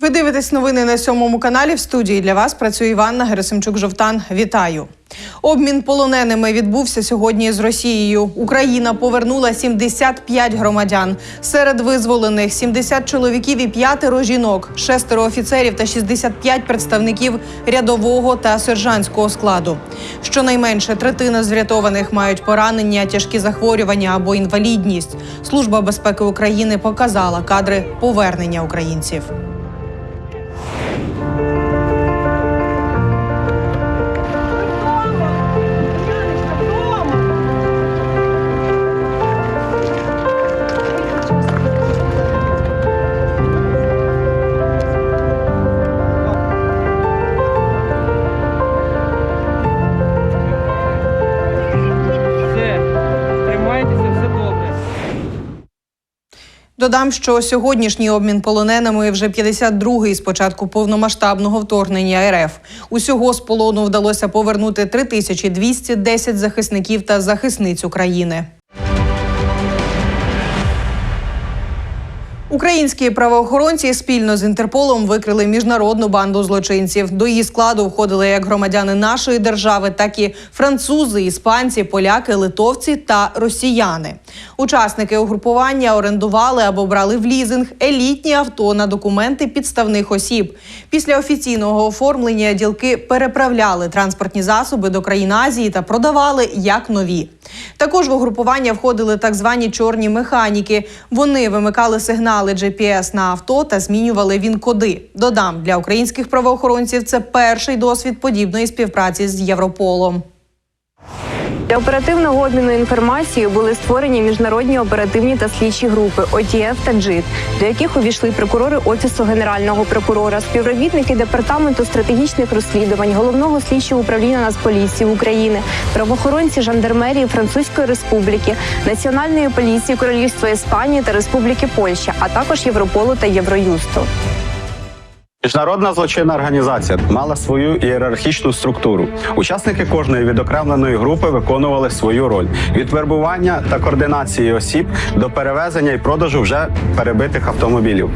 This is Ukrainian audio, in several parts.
Ви дивитесь новини на сьомому каналі. В студії для вас працює Іванна Герасимчук Жовтан. Вітаю. Обмін полоненими відбувся сьогодні з Росією. Україна повернула 75 громадян. Серед визволених 70 чоловіків і п'ятеро жінок, шестеро офіцерів та 65 представників рядового та сержантського складу. Щонайменше третина з врятованих мають поранення, тяжкі захворювання або інвалідність. Служба безпеки України показала кадри повернення українців. Додам, що сьогоднішній обмін полоненими вже 52-й з початку повномасштабного вторгнення РФ. Усього з полону вдалося повернути 3210 захисників та захисниць України. Українські правоохоронці спільно з Інтерполом викрили міжнародну банду злочинців. До її складу входили як громадяни нашої держави, так і французи, іспанці, поляки, литовці та росіяни. Учасники угрупування орендували або брали в лізинг елітні авто на документи підставних осіб. Після офіційного оформлення ділки переправляли транспортні засоби до країн Азії та продавали як нові. Також в угрупування входили так звані чорні механіки. Вони вимикали сигнали GPS на авто та змінювали він-коди. Додам для українських правоохоронців це перший досвід подібної співпраці з Європолом. Для оперативного обміну інформацією були створені міжнародні оперативні та слідчі групи ОТФ та ДЖИТ, до яких увійшли прокурори офісу генерального прокурора, співробітники департаменту стратегічних розслідувань, головного слідчого управління Нацполіції України, правоохоронці жандармерії Французької Республіки, Національної поліції Королівства Іспанії та Республіки Польща, а також Європолу та Євроюсту. Міжнародна злочинна організація мала свою ієрархічну структуру. Учасники кожної відокремленої групи виконували свою роль від вербування та координації осіб до перевезення і продажу вже перебитих автомобілів.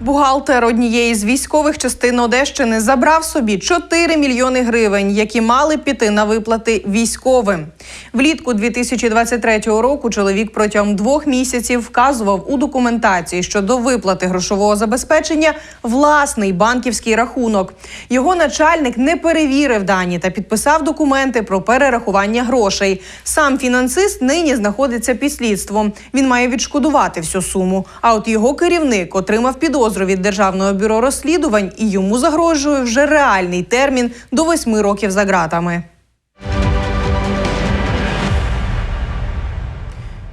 Бухгалтер однієї з військових частин Одещини забрав собі 4 мільйони гривень, які мали піти на виплати військовим. Влітку 2023 року чоловік протягом двох місяців вказував у документації щодо виплати грошового забезпечення власний банківський рахунок. Його начальник не перевірив дані та підписав документи про перерахування грошей. Сам фінансист нині знаходиться під слідством. Він має відшкодувати всю суму. А от його керівник отримав підозру від державного бюро розслідувань, і йому загрожує вже реальний термін до восьми років за ґратами.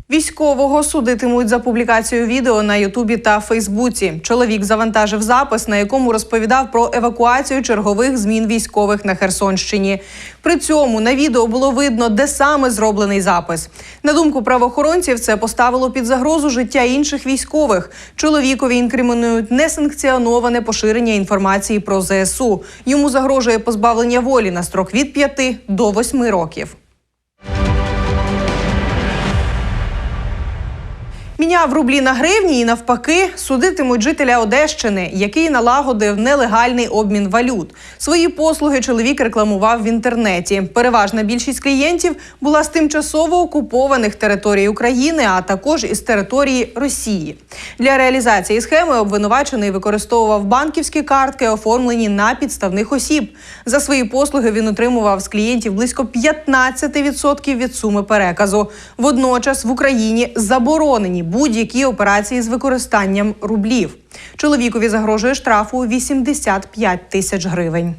Військового судитимуть за публікацію відео на Ютубі та Фейсбуці. Чоловік завантажив запис, на якому розповідав про евакуацію чергових змін військових на Херсонщині. При цьому на відео було видно, де саме зроблений запис. На думку правоохоронців, це поставило під загрозу життя інших військових. Чоловікові інкримінують несанкціоноване поширення інформації про ЗСУ. Йому загрожує позбавлення волі на строк від 5 до 8 років. Міняв рублі на гривні і навпаки судитимуть жителя Одещини, який налагодив нелегальний обмін валют. Свої послуги чоловік рекламував в інтернеті. Переважна більшість клієнтів була з тимчасово окупованих територій України, а також із території Росії. Для реалізації схеми обвинувачений використовував банківські картки, оформлені на підставних осіб. За свої послуги він отримував з клієнтів близько 15% від суми переказу. Водночас в Україні заборонені будь-які операції з використанням рублів. Чоловікові загрожує штрафу у 85 тисяч гривень.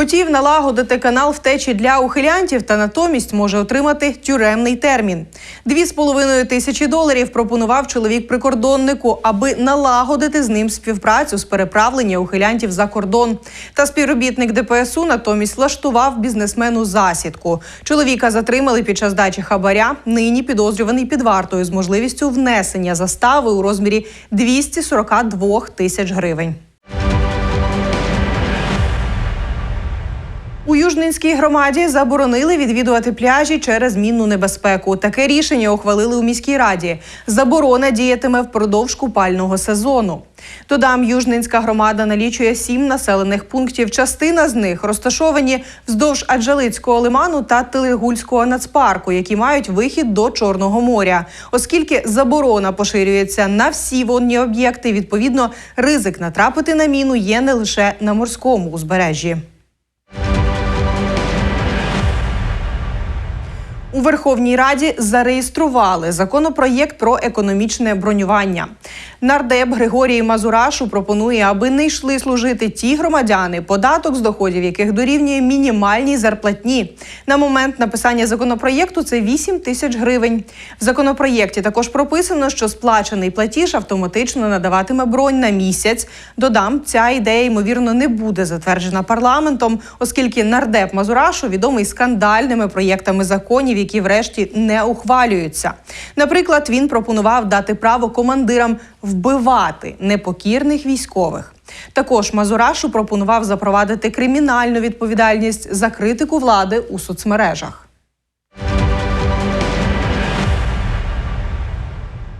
Хотів налагодити канал втечі для ухилянтів та натомість може отримати тюремний термін. Дві з половиною тисячі доларів пропонував чоловік прикордоннику, аби налагодити з ним співпрацю з переправлення ухилянтів за кордон. Та співробітник ДПСУ натомість влаштував бізнесмену засідку. Чоловіка затримали під час дачі хабаря. Нині підозрюваний під вартою з можливістю внесення застави у розмірі 242 тисяч гривень. У Южненській громаді заборонили відвідувати пляжі через мінну небезпеку. Таке рішення ухвалили у міській раді. Заборона діятиме впродовж купального сезону. Додам, Южненська громада налічує сім населених пунктів. Частина з них розташовані вздовж Аджалицького лиману та Телегульського нацпарку, які мають вихід до Чорного моря. Оскільки заборона поширюється на всі водні об'єкти, відповідно, ризик натрапити на міну є не лише на морському узбережжі. У Верховній Раді зареєстрували законопроєкт про економічне бронювання. Нардеп Григорій Мазурашу пропонує, аби не йшли служити ті громадяни, податок з доходів яких дорівнює мінімальній зарплатні. На момент написання законопроєкту це 8 тисяч гривень. В законопроєкті також прописано, що сплачений платіж автоматично надаватиме бронь на місяць. Додам, ця ідея ймовірно не буде затверджена парламентом, оскільки нардеп Мазурашу відомий скандальними проєктами законів, які врешті не ухвалюються. Наприклад, він пропонував дати право командирам вбивати непокірних військових. Також Мазурашу пропонував запровадити кримінальну відповідальність за критику влади у соцмережах.